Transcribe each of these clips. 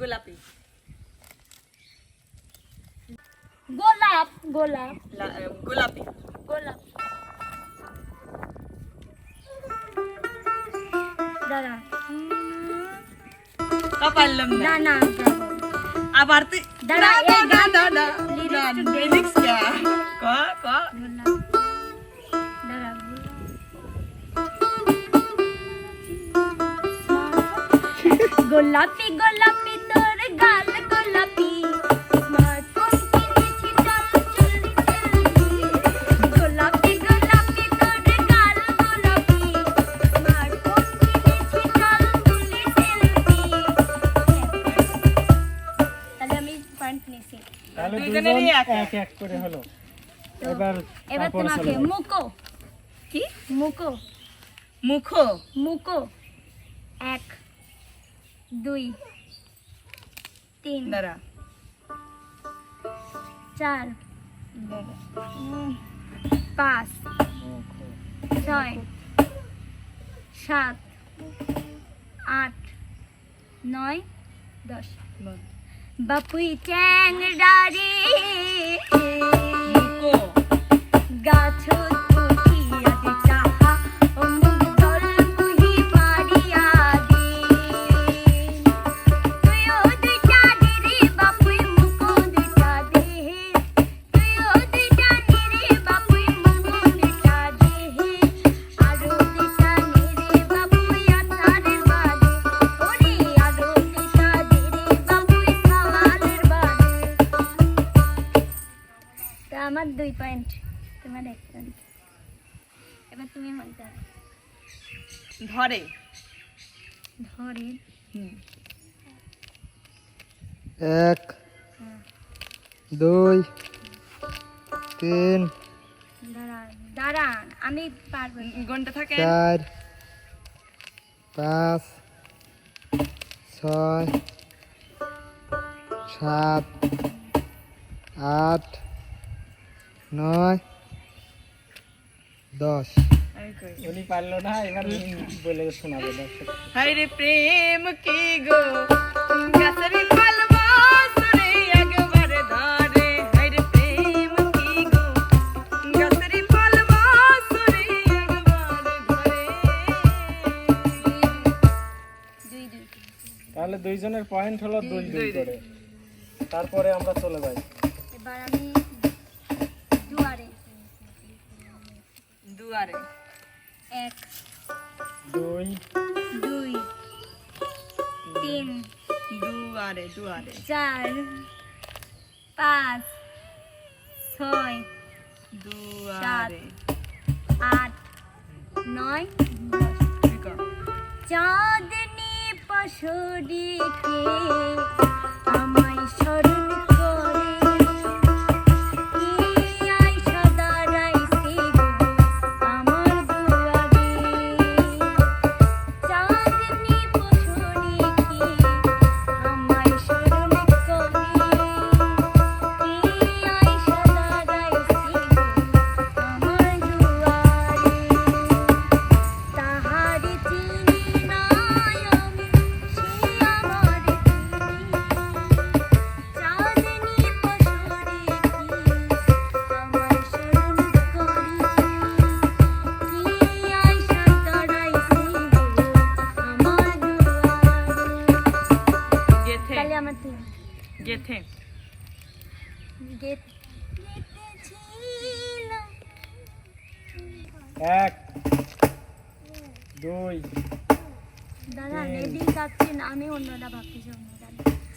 gulapi. Gulap, gulap. La, um, gulapi. Gulap. Dada. Kapal lembek. Dana. Apa arti? Dada, dada, dada. dada, dada, dada. Lirik dada. Lirik ya. Kok, kok? Gulapi এক এক। করে হলো। এবার এবার তোমাকে মুকো কি? মুকো মুখো। মুকো এক দুই তিন দাঁড়া। চার পাঁচ ছয় সাত আট নয় দশ। બપુઈ ચેંગ ડારી. ગાછો আমার দুই পয়েন্ট তোমার এক পয়েন্ট এবার তুমি হবে। ধরে। ধরে। এক দুই তিন দাঁড়া দাঁড়ান আমি পারব। গনটা থাকে। চার পাঁচ ছয় সাত আট নয় দশ। উনি পারল না এবার বলে শোনাবে দর্শক। হায় রে প্রেম কি গো? একবার ধরে। প্রেম কি গো? একবার ধরে। তাহলে দুইজনের পয়েন্ট হলো দুই দুই দুই দুই। করে। তারপরে আমরা চলে যাই। এবার আমি দুয়ারে। এক দুই দুই তিন দুয়ারে দুয়ারে। চার পাঁচ ছয় দুয়ারে। আট নয়। চাঁদনি পাশরিকে আমায় স্মরণ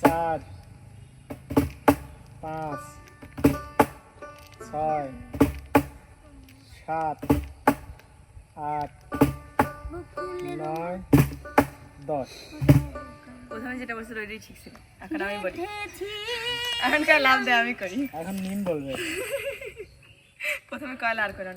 চার পাঁচ ছয় সাত আট নয় দশ। প্রথমে যেটা বলছিল ওইটাই ঠিক ছিল। এখন আমি বলি এখনকার লাভ দেয় আমি করি। এখন নিন বলবে। প্রথমে কয়লা আর করে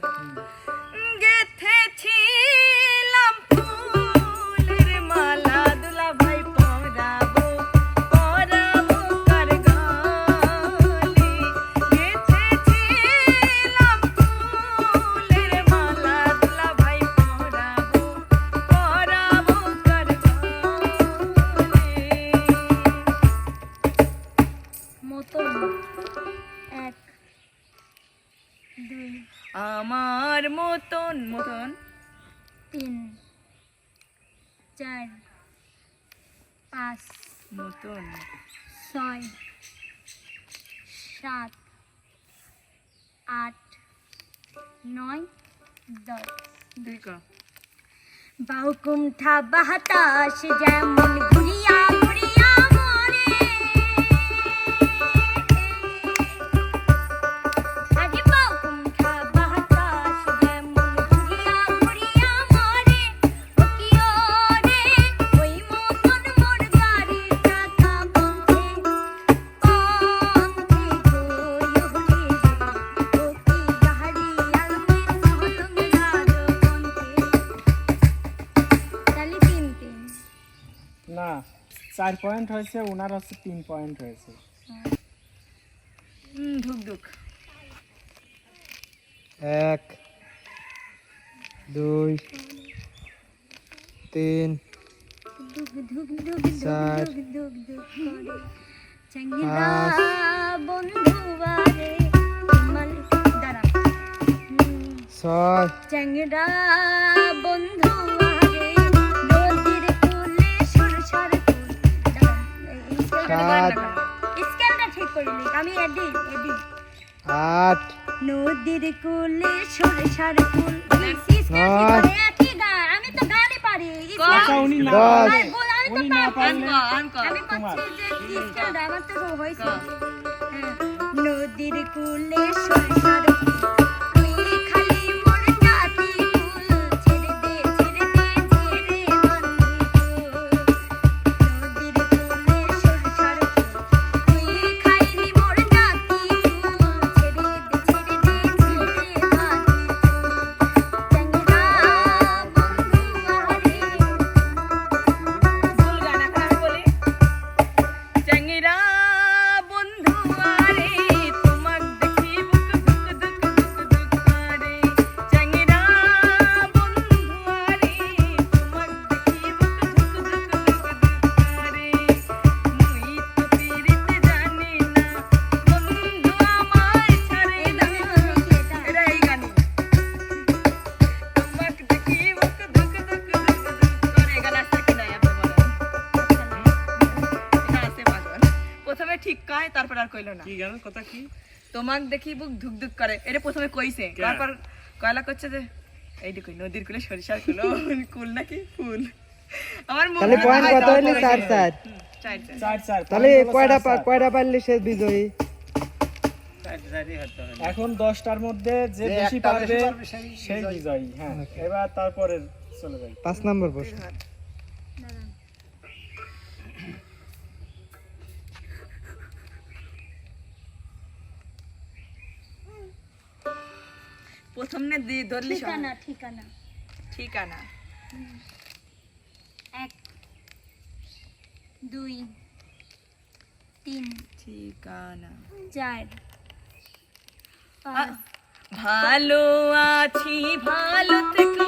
আমার মতন মতন। তিন চার পাঁচ মতন। ছয় সাত আট নয় দশ। তুই ক। বাহুকুণ্ঠা বাতাস যেমন ঘুরিয়া না চার পয়েন্ট হয়েছে ওনার হচ্ছে তিন পয়েন্ট হয়েছে। হুম ধুক ধুক। এক দুই তিন ধুক ধুক ধুক চার, ধুক ধুক সাত স্কেলটা ঠিক করিনি আমি এডি এডি। আট। নদীর কুলে ফুল। একই গান। আমি তো গানই পারি। আচ্ছা উনি না উনি না পারলে আমি তোমার। যে স্কেলটা আমার তো হয়েছে। নদীর কুলে সরসর ফুল। তারপর আর কইলো না। কি কথা কি? তোমাক দেখি বুক ধুক ধুক করে। এটা প্রথমে কইছে। তারপর কয়লা করছে যে এইটা কই নদীর কুলে সরিষার কুলো? কুল নাকি ফুল? আমার তাহলে পয়েন্ট কত হইলে? চার চার। হুম, চার চার। চার চার। তাহলে কয়টা। কয়টা পারলে সে বিজয়ী? এখন দশটার মধ্যে যে বেশি পারবে সেই বিজয়ী। হ্যাঁ। এবার তারপরে চলে যাই পাঁচ নম্বর প্রশ্ন। প্রথম দি ধরলি ঠিকানা ঠিকানা। ঠিকানা। এক দুই তিন। ঠিকানা। চার ভালো আছি ভালো থেকো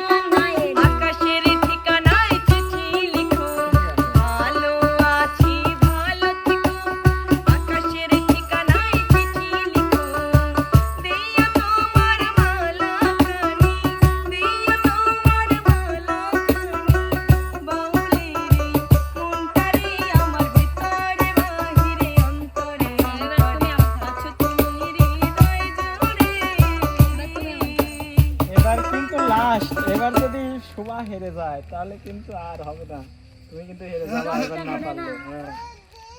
হেরে যায় তাহলে কিন্তু আর হবে না। তুমি কিন্তু হেরে যাবে না পারলে হ্যাঁ।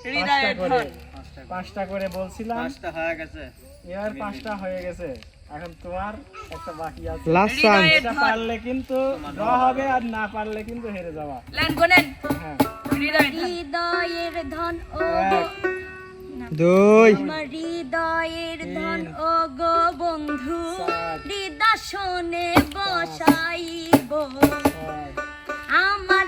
পাঁচটা করে ধন পাঁচটা করে বলছিলাম এবার পাঁচটা হয়ে গেছে। এখন তোমার একটা বাকি আছে। লাস্ট চান্স এটা পারলে কিন্তু ড্র হবে আর না পারলে কিন্তু হেরে গোনেন হ্যাঁ। হৃদয়ের ধন ও দুই। হৃদয়ের ধন ও গো বন্ধু। চার হৃদশনে বসাইব ছয় আমার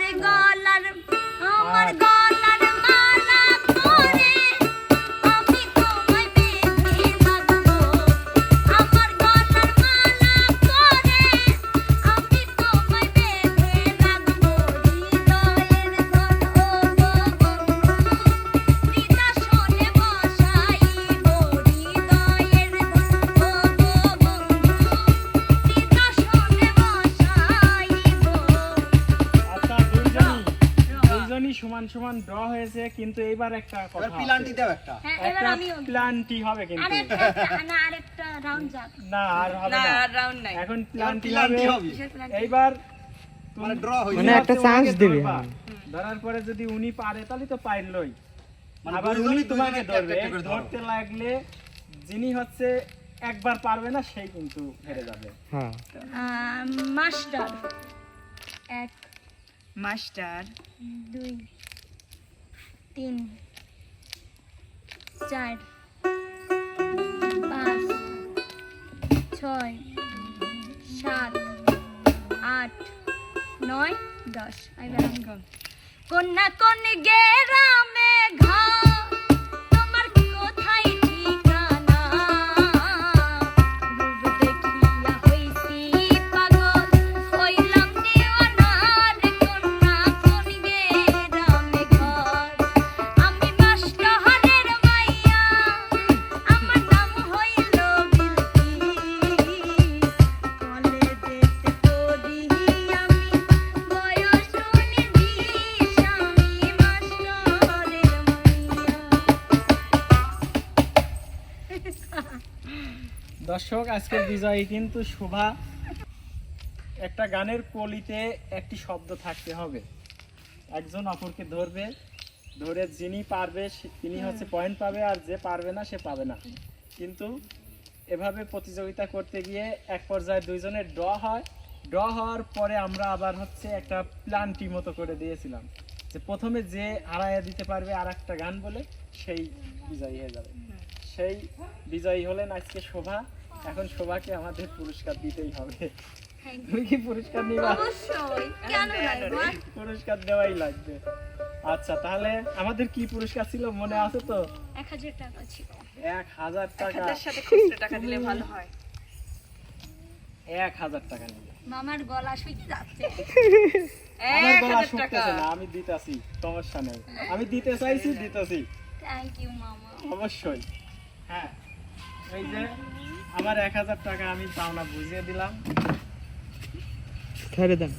সমান সমান ড্র হয়েছে কিন্তু এইবার একটা কথা এবার পিলান্টি দাও একটা। হ্যাঁ এবার একটা প্লান্টি হবে কিন্তু। না আরেকটা রাউন্ড যাক। না আর হবে না না। রাউন্ড নাই। এখন প্লান্টি প্লান্টি হবে। এইবার মানে ড্র হয়ে মানে একটা ওনাকে দিবে। ধরার পরে যদি উনি পারে তাহলে তো পারলই। মানে আবার উনি তোমাকে ধরবে। ধরতে লাগলে যিনি হচ্ছে একবার পারবে না সেই কিন্তু হেরে যাবে। হ্যাঁ। মাস্টার। এক মাস্টার। দুই তিন চার পাঁচ ছয় সাত আট নয় দশ। কন্যা কোন গেরামে ঘর দর্শক আজকের বিজয়ী কিন্তু শোভা। একটা গানের কলিতে একটি শব্দ থাকতে হবে। একজন অপরকে ধরবে ধরে যিনি পারবে তিনি হচ্ছে পয়েন্ট পাবে আর যে পারবে না সে পাবে না। কিন্তু এভাবে প্রতিযোগিতা করতে গিয়ে এক পর্যায়ে দুইজনের ড্র হয়। ড্র হওয়ার পরে আমরা আবার হচ্ছে একটা প্ল্যানটি মতো করে দিয়েছিলাম যে প্রথমে যে হারাইয়া দিতে পারবে আর একটা গান বলে সেই বিজয়ী হয়ে যাবে। সেই বিজয়ী হলেন আজকে শোভা। এখন সবাইকে আমাদের পুরস্কার দিতেই হবে। তুমি কি পুরস্কার নিবা? অবশ্যই কেন লাগবে? পুরস্কার দেওয়াই লাগবে। আচ্ছা তাহলে আমাদের কি পুরস্কার ছিল মনে আছে তো? এক হাজার টাকা ছিল। এক হাজার টাকা। সাথে খুচরো টাকা দিলে ভালো হয়। এক হাজার টাকা নিবে মামার গলা শুকিয়ে যাচ্ছে আমার গলা শুকতেছে না আমি দিতেছি সমস্যা নেই আমি দিতে চাইছি দিতেছি। থ্যাংক ইউ মামা। অবশ্যই। হ্যাঁ এই যে আমার এক হাজার টাকা আমি পাওনা বুঝিয়ে দিলাম। ছেড়ে দেন।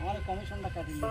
আমার কমিশনটা কাটিয়ে